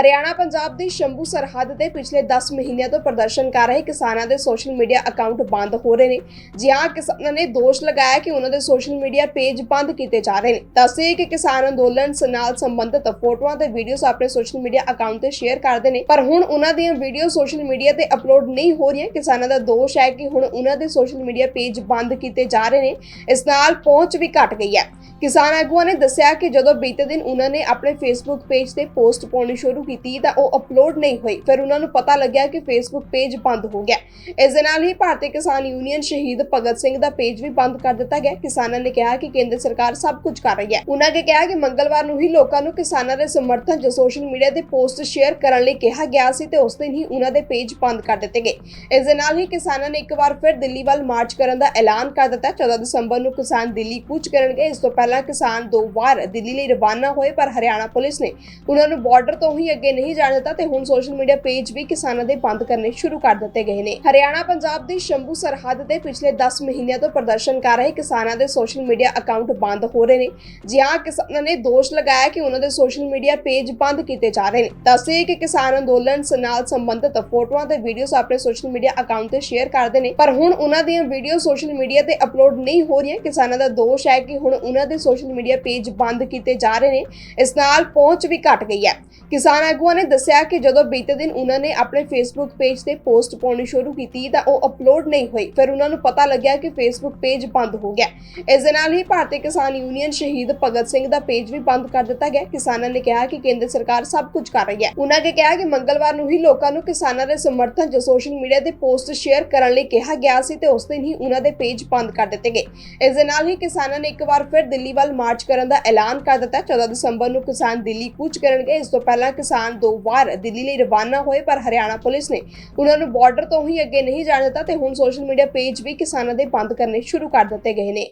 ਹਰਿਆਣਾ ਪੰਜਾਬ ਦੀ ਸ਼ੰਭੂ ਸਰਹੱਦ ਤੇ ਪਿਛਲੇ 10 ਮਹੀਨਿਆਂ ਤੋਂ ਪ੍ਰਦਰਸ਼ਨ ਕਰ ਰਹੇ ਕਿਸਾਨਾਂ ਦੇ ਸੋਸ਼ਲ ਮੀਡੀਆ ਅਕਾਊਂਟ ਬੰਦ ਹੋ ਰਹੇ ਨੇ। ਜੀ ਹਾਂ, ਕਿਸਾਨਾਂ ਨੇ ਦੋਸ਼ ਲਗਾਇਆ ਕਿ ਉਹਨਾਂ ਦੇ ਸੋਸ਼ਲ ਮੀਡੀਆ ਪੇਜ ਬੰਦ ਕੀਤੇ ਜਾ ਰਹੇ ਨੇ। ਦੱਸੇ ਕਿ ਕਿਸਾਨ ਅੰਦੋਲਨ ਨਾਲ ਸੰਬੰਧਿਤ ਫੋਟੋਆਂ ਤੇ ਵੀਡੀਓਜ਼ ਆਪਣੇ ਸੋਸ਼ਲ ਮੀਡੀਆ ਅਕਾਊਂਟ ਤੇ ਸ਼ੇਅਰ ਕਰਦੇ ਨੇ। ਪਰ ਹੁਣ ਉਹਨਾਂ ਦੀਆਂ ਵੀਡੀਓ ਸੋਸ਼ਲ ਮੀਡੀਆ ਤੇ ਅਪਲੋਡ ਨਹੀਂ ਹੋ ਰਹੀਆਂ। ਕਿਸਾਨਾਂ ਦਾ ਦੋਸ਼ ਹੈ ਕਿ ਹੁਣ ਉਹਨਾਂ ਦੇ ਸੋਸ਼ਲ ਮੀਡੀਆ ਪੇਜ ਬੰਦ ਕੀਤੇ ਜਾ ਰਹੇ ਨੇ। ਇਸ ਨਾਲ ਪਹੁੰਚ ਵੀ ਘਟ ਗਈ ਹੈ। ਕਿਸਾਨ ਆਗੂਆਂ ਨੇ ਦੱਸਿਆ ਕਿ ਜਦੋਂ ਬੀਤੇ ਦਿਨ ਉਹਨਾਂ ਨੇ ਆਪਣੇ ਫੇਸਬੁੱਕ ਪੇਜ ਤੇ ਪੋਸਟ ਪਾਉਣੀ ਸ਼ੁਰੂ ਕੀਤੀ ਤਾਂ ਉਹ ਅਪਲੋਡ ਨਹੀਂ ਹੋਈ। ਫਿਰ ਉਹਨਾਂ ਨੂੰ ਪਤਾ ਲੱਗਿਆ ਕਿ ਫੇਸਬੁੱਕ ਪੇਜ ਬੰਦ ਹੋ ਗਿਆ। ਇਸ ਦੇ ਨਾਲ ਹੀ ਭਾਰਤੀ ਕਿਸਾਨ ਯੂਨੀਅਨ ਸ਼ਹੀਦ ਭਗਤ ਸਿੰਘ ਦਾ ਪੇਜ ਵੀ ਬੰਦ ਕਰ ਦਿੱਤਾ ਗਿਆ। ਕਿਸਾਨਾਂ ਨੇ ਕਿਹਾ ਕਿ ਕੇਂਦਰ ਸਰਕਾਰ ਸਭ ਕੁਝ ਕਰ ਰਹੀ ਹੈ। ਉਹਨਾਂ ਨੇ ਕਿਹਾ ਕਿ ਮੰਗਲਵਾਰ ਨੂੰ ਹੀ ਲੋਕਾਂ ਨੂੰ ਕਿਸਾਨਾਂ ਦੇ ਸਮਰਥਨ 'ਚ ਸੋਸ਼ਲ ਮੀਡੀਆ ਤੇ ਪੋਸਟ ਸ਼ੇਅਰ ਕਰਨ ਲਈ ਕਿਹਾ ਗਿਆ ਸੀ ਤੇ ਉਸ ਦਿਨ ਹੀ ਉਹਨਾਂ ਦੇ ਪੇਜ ਬੰਦ ਕਰ ਦਿੱਤੇ ਗਏ। ਇਸ ਦੇ ਨਾਲ ਹੀ ਕਿਸਾਨਾਂ ਨੇ ਇੱਕ ਵਾਰ ਫਿਰ ਦਿੱਲੀ ਵੱਲ ਮਾਰਚ ਕਰਨ ਦਾ ਐਲਾਨ ਕਰ ਦਿੱਤਾ। 14 ਦਸੰਬਰ ਨੂੰ ਕਿਸਾਨ ਦਿੱਲੀ ਕੂਚ ਕਰਨਗੇ। ਇਸ ਤੋਂ ਪਹਿਲਾਂ ਕਿਸਾਨ ਦੋ ਵਾਰ ਦਿੱਲੀ ਲਈ ਰਵਾਨਾ ਹੋਏ, ਪਰ ਹਰਿਆਣਾ ਪੁਲਿਸ ਨੇ ਉਹਨਾਂ ਨੂੰ ਬਾਰਡਰ ਤੋਂ ਹੀ ਅੱਗੇ ਨਹੀਂ ਜਾਣ ਦਿੱਤਾ ਤੇ ਹੁਣ ਸੋਸ਼ਲ ਮੀਡੀਆ ਪੇਜ ਵੀ ਕਿਸਾਨਾਂ ਦੇ ਬੰਦ ਕਰਨੇ ਸ਼ੁਰੂ ਕਰ ਦਿੱਤੇ ਗਏ ਨੇ। ਹਰਿਆਣਾ, ਪੰਜਾਬ ਦੀ ਸ਼ੰਭੂ ਸਰਹੱਦ ਤੇ ਪਿਛਲੇ 10 ਮਹੀਨਿਆਂ ਤੋਂ ਪ੍ਰਦਰਸ਼ਨ ਕਰ ਰਹੇ ਕਿਸਾਨਾਂ ਦੇ ਸੋਸ਼ਲ ਮੀਡੀਆ ਅਕਾਊਂਟ ਬੰਦ ਹੋ ਰਹੇ ਨੇ। ਜਿਹਾਂ ਕਿਸਾਨਾਂ ਨੇ ਦੋਸ਼ ਲਗਾਇਆ ਕਿ ਉਹਨਾਂ ਦੇ ਸੋਸ਼ਲ ਮੀਡੀਆ ਪੇਜ ਬੰਦ ਕੀਤੇ ਜਾ ਰਹੇ ਨੇ। ਦੱਸੇ ਕਿ ਕਿਸਾਨ ਅੰਦੋਲਨ ਨਾਲ ਸੰਬੰਧਿਤ ਫੋਟੋਆਂ ਤੇ ਵੀਡੀਓਜ਼ ਆਪਣੇ ਸੋਸ਼ਲ ਮੀਡੀਆ ਅਕਾਊਂਟ ਤੇ ਸ਼ੇਅਰ ਕਰਦੇ ਨੇ, ਪਰ ਹੁਣ ਉਹਨਾਂ ਦੀਆਂ ਵੀਡੀਓ ਸੋਸ਼ਲ ਮੀਡੀਆ ਤੇ ਅਪਲੋਡ ਨਹੀਂ ਹੋ ਰਹੀਆਂ। ਕਿਸਾਨਾਂ ਦਾ ਦੋਸ਼ ਹੈ ਕਿ ਹੁਣ ਉਹਨਾਂ ਦੇ ਸੋਸ਼ਲ ਮੀਡੀਆ ਪੇਜ ਬੰਦ ਕੀਤੇ ਜਾ ਰਹੇ ਨੇ। ਇਸ ਨਾਲ ਪਹੁੰਚ ਵੀ ਘਟ ਗਈ ਹੈ। ਕਿਸਾਨ ਆਗੂਆਂ ਨੇ ਦੱਸਿਆ ਕਿ ਜਦੋਂ ਬੀਤੇ ਦਿਨ ਉਹਨਾਂ ਨੇ ਆਪਣੇ ਫੇਸਬੁੱਕ ਪੇਜ ਤੇ ਪੋਸਟ ਪਾਉਣੀ ਸ਼ੁਰੂ ਕੀਤੀ ਤਾਂ ਉਹ ਅਪਲੋਡ ਨਹੀਂ ਹੋਈ। ਫਿਰ ਉਹਨਾਂ ਨੂੰ ਪਤਾ ਲੱਗਿਆ ਕਿ ਫੇਸਬੁੱਕ ਪੇਜ ਬੰਦ ਹੋ ਗਿਆ। ਇਸ ਦੇ ਨਾਲ ਹੀ ਭਾਰਤੀ ਕਿਸਾਨ ਯੂਨੀਅਨ ਸ਼ਹੀਦ ਭਗਤ ਸਿੰਘ ਦਾ ਪੇਜ ਵੀ ਬੰਦ ਕਰ ਦਿੱਤਾ ਗਿਆ। ਕਿਸਾਨਾਂ ਨੇ ਕਿਹਾ ਕਿ ਕੇਂਦਰ ਸਰਕਾਰ ਸਭ ਕੁਝ ਕਰ ਰਹੀ ਹੈ। ਉਹਨਾਂ ਨੇ ਕਿਹਾ ਕਿ ਮੰਗਲਵਾਰ ਨੂੰ ਹੀ ਲੋਕਾਂ ਨੂੰ ਕਿਸਾਨਾਂ ਦੇ ਸਮਰਥਨ 'ਚ ਸੋਸ਼ਲ ਮੀਡੀਆ ਤੇ ਪੋਸਟ ਸ਼ੇਅਰ ਕਰਨ ਲਈ ਕਿਹਾ ਗਿਆ ਸੀ ਤੇ ਉਸ ਦਿਨ ਹੀ ਉਹਨਾਂ ਦੇ ਪੇਜ ਬੰਦ ਕਰ ਦਿੱਤੇ ਗਏ। ਇਸ ਦੇ ਨਾਲ ਹੀ ਕਿਸਾਨਾਂ ਨੇ ਇੱਕ ਵਾਰ ਫਿਰ ਦਿੱਲੀ ਵੱਲ ਮਾਰਚ ਕਰਨ ਦਾ ਐਲਾਨ ਕਰ ਦਿੱਤਾ। 14 ਦਸੰਬਰ ਨੂੰ ਕਿਸਾਨ ਦਿੱਲੀ ਕੂਚ ਕਰਨਗੇ। ਇਸ ਤੋਂ ਪਹਿਲਾਂ ਕਿਸਾਨ ਦੋ ਵਾਰ ਦਿੱਲੀ ਲਈ ਰਵਾਨਾ ਹੋਏ, ਪਰ ਹਰਿਆਣਾ ਪੁਲਿਸ ਨੇ ਉਹਨਾਂ ਨੂੰ ਬਾਰਡਰ ਤੋਂ ਹੀ ਅੱਗੇ ਨਹੀਂ ਜਾਣ ਦਿੱਤਾ ਤੇ ਹੁਣ ਸੋਸ਼ਲ ਮੀਡੀਆ ਪੇਜ ਵੀ ਕਿਸਾਨਾਂ ਦੇ ਬੰਦ ਕਰਨੇ ਸ਼ੁਰੂ ਕਰ ਦਿੱਤੇ ਗਏ ਨੇ।